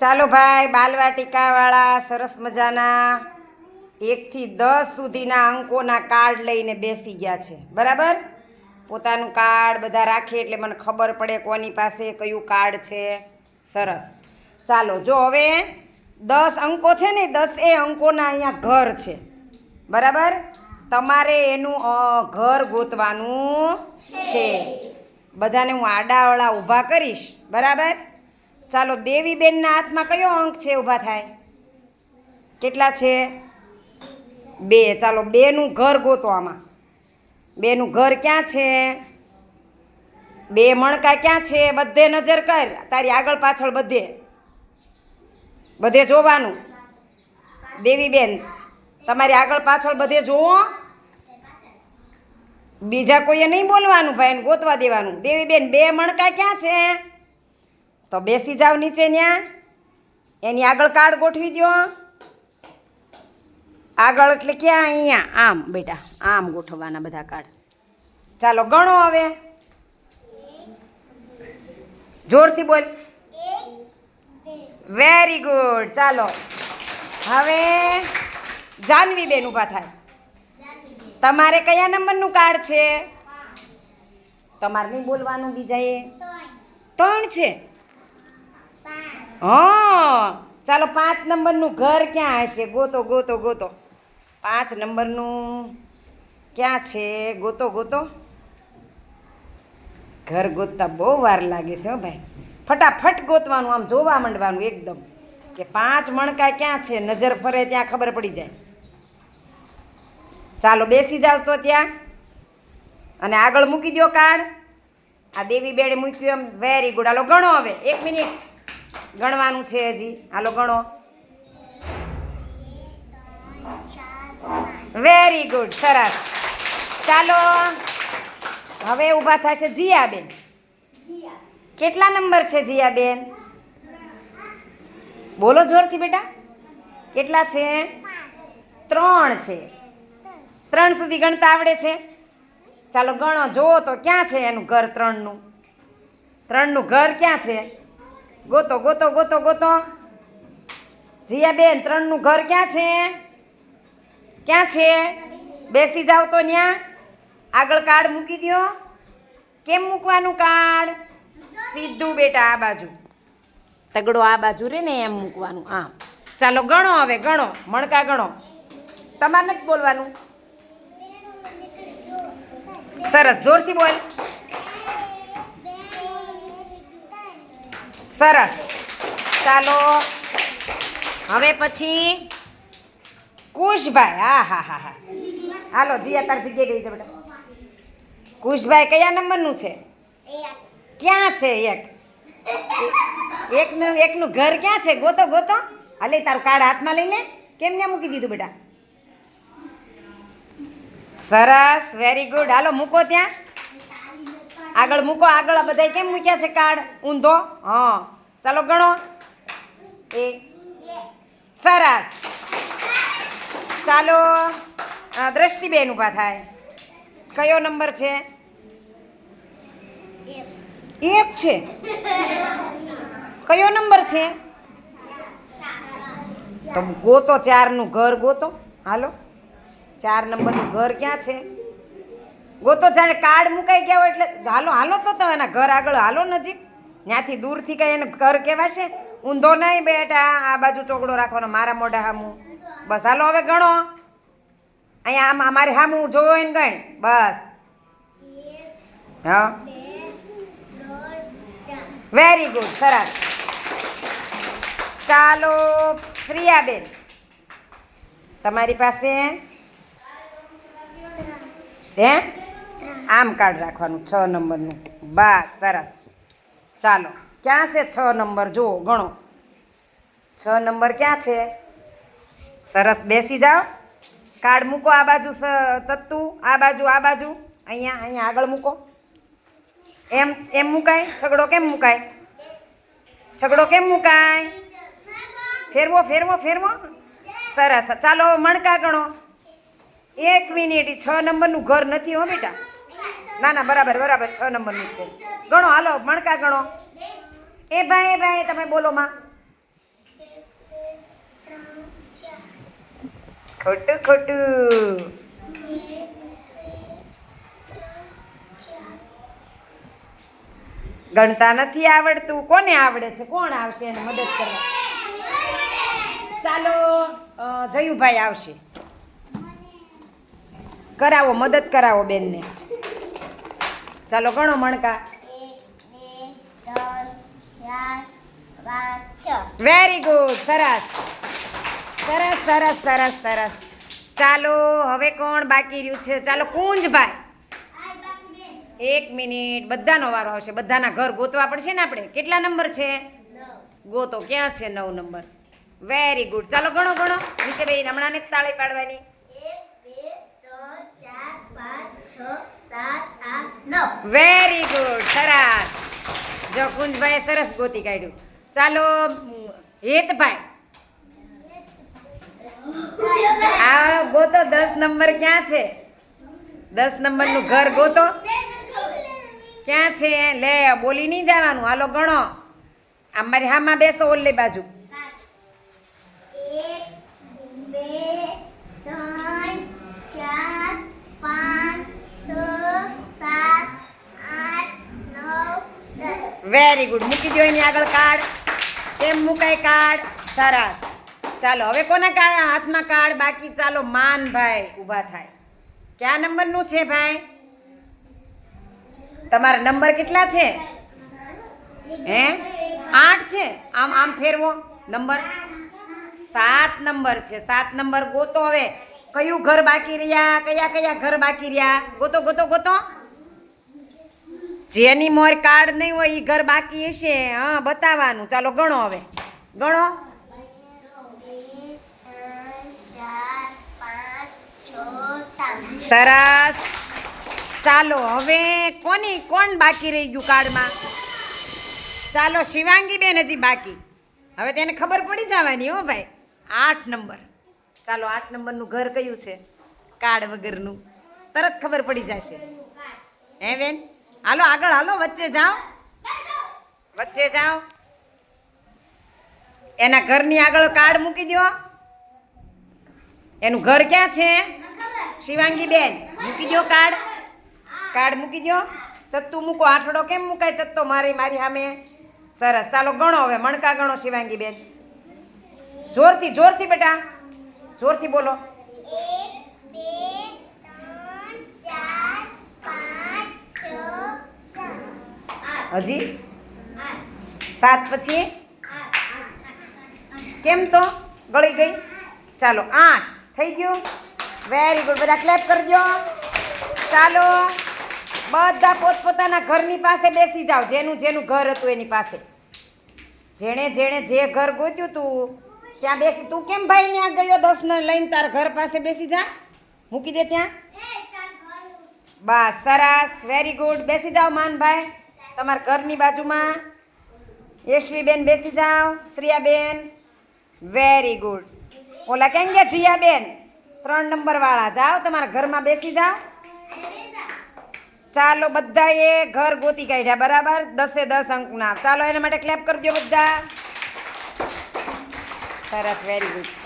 ચાલો ભાઈ, બાલવાટિકાવાળા, સરસ મજાના. એકથી દસ સુધીના અંકોના કાર્ડ લઈને બેસી ગયા છે. બરાબર? પોતાનું કાર્ડ બધા રાખે એટલે મને ખબર પડે કોની પાસે કયું કાર્ડ છે. સરસ. ચાલો, જો હવે દસ અંકો છે ને, દસ એ અંકોના અહીંયા ઘર છે. બરાબર? તમારે એનું ઘર ગોતવાનું છે. બધાને હું આડાવાળા ઊભા કરીશ. બરાબર? ચાલો દેવીબેનના હાથમાં કયો અંક છે ઊભા થાય? કેટલા છે? બે. ચાલો બેનું ઘર ગોતો આમાં. બેનું ઘર ક્યાં છે? બે મણકા ક્યાં છે? બધે નજર કર. તારી આગળ પાછળ બધે. બધે જોવાનું. દેવીબેન, તમારી આગળ પાછળ બધે જોવો બીજા કોઈએ નહીં બોલવાનું ભાઈને ગોતવા દેવાનું. દેવીબેન, બે મણકા ક્યાં છે? તો બેસી જાવ નીચે ત્યાં એની આગળ કાર્ડ ગોઠવી દો આગળ એટલે ક્યાં? અહીંયા. આમ બેટા. આમ ગોઠવવાના બધા કાર્ડ. ચાલો ગણો હવે. જોરથી બોલ. વેરી ગુડ ચાલો. હવે જાનવીબેન ઊભા થાય. તમારે કયા નંબરનું કાર્ડ છે? તમારે નહીં બોલવાનું બીજાએ? ત્રણ છે. હા, ચાલો પાંચ નંબરનું ઘર ક્યાં હશે? ગોતો ગોતો ગોતો. પાંચ નંબરનું ક્યાં છે? ગોતો ગોતો. ઘર ગોતતા બહુ વાર લાગે છે હો ભાઈ. ફટાફટ ગોતવાનું, આમ જોવા માંડવાનું એકદમ. કે પાંચ મણકા ક્યાં છે? નજર ફરે ત્યાં ખબર પડી જાય. ચાલો બેસી જાવ તો ત્યાં. અને આગળ મૂકી દો કાર્ડ. આ દેવી બેડે મૂક્યું એમ વેરી ગુડ હાલો ગણો હવે. એક મિનિટ. ગણવાનું છે હજી. હાલો ગણો. વેરી ગુડ સરસ. ચાલો. હવે ઊભા છે જીયાબેન. કેટલા નંબર છે જીયાબેન? બોલો જોરથી બેટા. કેટલા છે? ત્રણ છે. ત્રણ સુધી ગણતા આવડે છે? ચાલો ગણો. જુઓ તો ક્યાં છે એનું ઘર ત્રણનું? ત્રણનું ઘર ક્યાં છે? ગોતો ગોતો ગોતો ગોતો. જીયાબેન, ત્રણનું ઘર ક્યાં છે? ક્યાં છે? બેસી જાવ તો ત્યાં આગળ કાર્ડ મૂકી દો કેમ મૂકવાનું કાર્ડ? સીધું બેટા, આ બાજુ. તગડો આ બાજુ રે ને એમ મૂકવાનું આમ ચાલો, ગણો હવે, ગણો. મણકા ગણો. તમારે નથી બોલવાનું. સરસ, જોરથી બોલ. સરસ. ચાલો. હવે પછી કુશભાઈ હા હા હા હા. હાલો, જીયા તાર જગ્યાએ બેસી છે બેટા. કુશભાઈ, કયા નંબરનું છે? ક્યાં છે એક? એકનું એકનું ઘર ક્યાં છે? ગોતો ગોતો. હાલે, તારું કાર્ડ હાથમાં લઈ લે. કેમ ને મૂકી દીધું બેટા? સરસ વેરી ગુડ હાલો, મૂકો ત્યાં. આગળ મૂકો, આગળ બધા કેમ મૂક્યા છે કાર્ડ? ઊંધો? હા. ચાલો ગણો. એ. સરસ. ચાલો. દ્રષ્ટિબેન ઊભા થાય. કયો નંબર છે? એક છે. કયો નંબર છે? તો ગોતો ચારનું ઘર ગોતો. હાલો. ચાર નંબરનું ઘર ક્યાં છે? ગોતો જાણે કાર્ડ મુકાઈ ગયા હોય એટલે હાલો હાલો તો તમે એના ઘર આગળ, હાલો નજીક. ત્યાંથી દૂરથી કંઈ એને ઘર કહેવાશે? ઊંધો નહીં બેટા, આ બાજુ ચોકડો રાખવાનો, મારા મોઢા હામું. બસ હાલો હવે ગણો. અહીંયા આમ અમારે હામું જોયો એને ગણ? બસ. હા. વેરી ગુડ સરસ. ચાલો શ્રિયાબેન તમારી પાસે? હે? આમ કાર્ડ રાખવાનું, છ નંબરનું. બસ, સરસ. ચાલો, ક્યાં છે છ નંબર? જુઓ, ગણો. છ નંબર ક્યાં છે? સરસ, બેસી જાઓ. કાર્ડ મૂકો આ બાજુ ચત્તુ, આ બાજુ આ બાજુ. અહીંયા અહીંયા આગળ મૂકો. એમ એમ મુકાય? છગડો કેમ મુકાય? છગડો કેમ મુકાય? ફેરવો ફેરવો ફેરવો. સરસ. ચાલો, મણકા ગણો. એક મિનિટ. છ નંબરનું ઘર નથી હો બેટા. ના ના, બરાબર બરાબર, છ નંબરનું છે. ગણો, હાલો, મણકા ગણો. એ ભાઈ એ ભાઈ તમે બોલો માં. ખોટું ખોટું. ગણતા નથી આવડતું. કોને આવડે છે? કોણ આવશે એને મદદ કરવા? ચાલો જયુભાઈ આવશે. કરાવો, મદદ કરાવો બેનને. ચાલો ગણો મણકા. વેરી ગુડ સરસ. સરસ સરસ સરસ સરસ. ચાલો, હવે કોણ બાકી રહ્યું છે? ચાલો, કુંજભાઈ. એક મિનિટ. બધાનો વારો આવશે. બધાના ઘર ગોતવા પડશે ને આપણે? કેટલા નંબર છે? ગોતો. ક્યાં છે નવ નંબર? વેરી ગુડ ચાલો, ગણો ગણો. નીચે બે હમણાં ને તાળી પાડવાની એક બે ત્રણ ચાર પાંચ છ સાત આઠ નવ વેરી ગુડ સરસ. જો કુંજભાઈ સરસ ગોતી કાઢ્યું. ચાલો, હેતભાઈ. આ ગોતો, દસ નંબર ક્યાં છે? દસ નંબરનું ઘર ગોતો. ક્યાં છે? લે, બોલી નહીં જવાનું. હાલો, ગણો. અમારી હામાં બેસો, ઓલ્લી બાજુ એક બે ત્રણ ચાર પાંચ છ સાત આઠ નવ દસ વેરી ગુડ મૂકી દો એની આગળ કાર્ડ કેમ મુકાય કાર્ડ સરસ. ચાલો, હવે કોના કાર્ડ હાથમાં કાર્ડ બાકી. ચાલો માનભાઈ ઊભા થાય. કયા નંબરનું છે ભાઈ? તમારા નંબર કેટલા છે? હે? આઠ છે? આમ આમ ફેરવો. નંબર? સાત નંબર છે. સાત નંબર ગોતો હવે. કયું ઘર બાકી રહ્યા? કયા કયા ઘર બાકી રહ્યા? ગોતો ગોતો ગોતો. જેની મોર કાર્ડ નહીં હોય એ ઘર બાકી હશે. હા, બતાવવાનું. ચાલો ગણો હવે. ગણો. સરસ. ચાલો હવે કોની, કોણ બાકી રહી ગયું કાર્ડમાં ચાલો શિવાંગી બેન હજી બાકી. હવે તેને ખબર પડી જવાની હો ભાઈ. આઠ નંબર. ચાલો આઠ નંબરનું ઘર કયું છે? કાર્ડ વગરનું. તરત ખબર પડી જશે. હે બેન? હાલો, આગળ હાલો, વચ્ચે જાઓ. વચ્ચે જાઓ. એના ઘરની આગળ કાર્ડ મૂકી દો એનું ઘર ક્યાં છે? શિવાંગી બેન મૂકી દો કાર્ડ. કાર્ડ મૂકી દો ચત્તુ મૂકો, આઠડો કેમ મૂકાય ચત્તો મારી મારી સામે? સરસ. ચાલો, ગણો હવે, મણકા ગણો શિવાંગી બેન જોરથી જોરથી બેટા. જોરથી બોલો એક બે ત્રણ ચાર પાંચ છ સાત હજી? સાત પછી? કેમ તો? ગળી ગઈ? ચાલો, આઠ. થઈ ગયું? વેરી ગુડ બધા ક્લેપ કરી દો. ચાલો. બધા પોતપોતાના ઘરની પાસે બેસી જાઓ. જેનું જેનું ઘર હતું એની પાસે. જેણે જેણે જે ઘર ગોત્યું તું, ત્યાં બેસી. તું કેમ ભાઈ ત્યાં ગયો દસ ને લઈને તારા ઘર પાસે બેસી જા. મૂકી દે ત્યાં. બસ, સરસ. વેરી ગુડ બેસી જાઓ, માનભાઈ. તમારા ઘરની બાજુમાં. યશવીબેન બેસી જાઓ. શ્રિયાબેન. વેરી ગુડ ઓલા કેમ ગયા? જીયાબેન. ત્રણ નંબરવાળા. જાઓ, તમારા ઘરમાં બેસી જાઓ. ચાલો બધાએ ઘર ગોતી કાઢ્યા, બરાબર? દસે દસ અંકના ચાલો, એના માટે ક્લેપ કરજો બધા. સરસ વેરી ગુડ